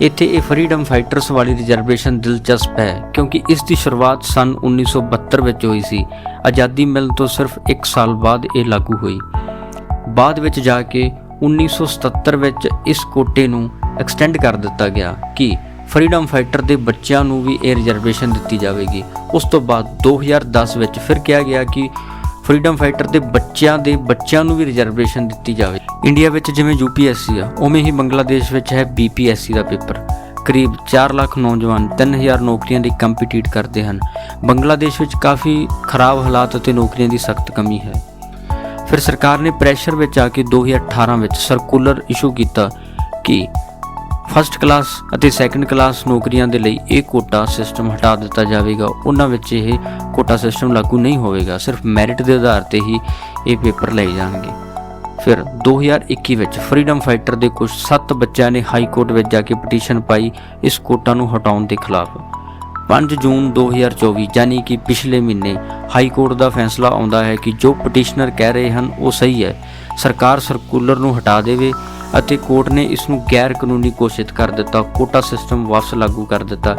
ਇੱਥੇ ਇਹ freedom fighters ਵਾਲੀ ਰਿਜ਼ਰਵੇਸ਼ਨ ਦਿਲਚਸਪ ਹੈ, ਕਿਉਂਕਿ ਇਸ ਦੀ ਸ਼ੁਰੂਆਤ ਸਨ 1972 ਵਿੱਚ ਹੋਈ ਸੀ। ਆਜ਼ਾਦੀ ਮਿਲਣ ਤੋਂ ਸਿਰਫ 1 ਸਾਲ ਬਾਅਦ ਇਹ ਲਾਗੂ ਹੋਈ। ਬਾਅਦ ਵਿੱਚ ਜਾ ਕੇ 1977 ਵਿੱਚ ਇਸ ਕੋਟੇ ਨੂੰ ਐਕਸਟੈਂਡ ਕਰ ਦਿੱਤਾ ਗਿਆ ਕਿ ਫਰੀडम ਫਾਈਟਰ ਦੇ ਬੱਚਿਆਂ ਨੂੰ ਵੀ ਇਹ ਰਿਜ਼ਰਵੇਸ਼ਨ ਦਿੱਤੀ ਜਾਵੇਗੀ। ਉਸ ਤੋਂ ਬਾਅਦ 2010 ਵਿੱਚ ਫਿਰ ਕਿਹਾ ਗਿਆ ਕਿ ਫਰੀडम ਫਾਈਟਰ ਦੇ ਬੱਚਿਆਂ ਦੇ ਬੱਚਿਆਂ ਨੂੰ ਵੀ ਰਿਜ਼ਰਵੇਸ਼ਨ ਦਿੱਤੀ ਜਾਵੇ। ਇੰਡੀਆ ਵਿੱਚ ਜਿਵੇਂ ਯੂਪੀਐਸਸੀ ਆ, ਉਵੇਂ ਹੀ ਬੰਗਲਾਦੇਸ਼ ਵਿੱਚ ਹੈ ਬੀਪੀਐਸਸੀ ਦਾ ਪੇਪਰ। ਕਰੀਬ 4 ਲੱਖ ਨੌਜਵਾਨ 3000 ਨੌਕਰੀਆਂ ਲਈ ਕੰਪੀਟੀਟ ਕਰਦੇ ਹਨ। ਬੰਗਲਾਦੇਸ਼ ਵਿੱਚ ਕਾਫੀ ਖਰਾਬ ਹਾਲਾਤ ਅਤੇ ਨੌਕਰੀਆਂ ਦੀ ਸਖਤ ਕਮੀ ਹੈ। ਫਿਰ ਸਰਕਾਰ ਨੇ ਪ੍ਰੈਸ਼ਰ ਵਿੱਚ ਆ ਕੇ 2018 ਵਿੱਚ ਸਰਕੂਲਰ ਇਸ਼ੂ ਕੀਤਾ ਕਿ ਫਸਟ ਕਲਾਸ ਅਤੇ ਸੈਕੰਡ ਕਲਾਸ ਨੌਕਰੀਆਂ ਦੇ ਲਈ ਇਹ ਕੋਟਾ ਸਿਸਟਮ ਹਟਾ ਦਿੱਤਾ ਜਾਵੇਗਾ। ਉਹਨਾਂ ਵਿੱਚ ਇਹ ਕੋਟਾ ਸਿਸਟਮ ਲਾਗੂ ਨਹੀਂ ਹੋਵੇਗਾ, ਸਿਰਫ ਮੈਰਿਟ ਦੇ ਆਧਾਰ ਤੇ ਹੀ ਇਹ ਪੇਪਰ ਲਏ ਜਾਣਗੇ। ਫਿਰ 2021 ਵਿੱਚ ਫਰੀडम ਫਾਈਟਰ ਦੇ ਕੁਝ 7 ਬੱਚਿਆਂ ਨੇ ਹਾਈ ਕੋਰਟ ਵਿੱਚ ਜਾ ਕੇ ਪਟੀਸ਼ਨ ਪਾਈ ਇਸ ਕੋਟਾ ਨੂੰ ਹਟਾਉਣ ਦੇ ਖਿਲਾਫ। 5 ਜੂਨ 2024 ਯਾਨੀ ਕਿ ਪਿਛਲੇ ਮਹੀਨੇ ਹਾਈ ਕੋਰਟ ਦਾ ਫੈਸਲਾ ਆਉਂਦਾ ਹੈ ਕਿ ਜੋ ਪਟੀਸ਼ਨਰ ਕਹਿ ਰਹੇ ਹਨ, ਉਹ ਸਹੀ ਹੈ। ਸਰਕਾਰ ਸਰਕੂਲਰ ਨੂੰ ਹਟਾ ਦੇਵੇ ਅਤੇ ਕੋਰਟ ਨੇ ਇਸ ਨੂੰ ਗੈਰ ਕਾਨੂੰਨੀ ਘੋਸ਼ਿਤ ਕਰ ਦਿੱਤਾ, ਕੋਟਾ ਸਿਸਟਮ ਵਾਪਸ ਲਾਗੂ ਕਰ ਦਿੱਤਾ।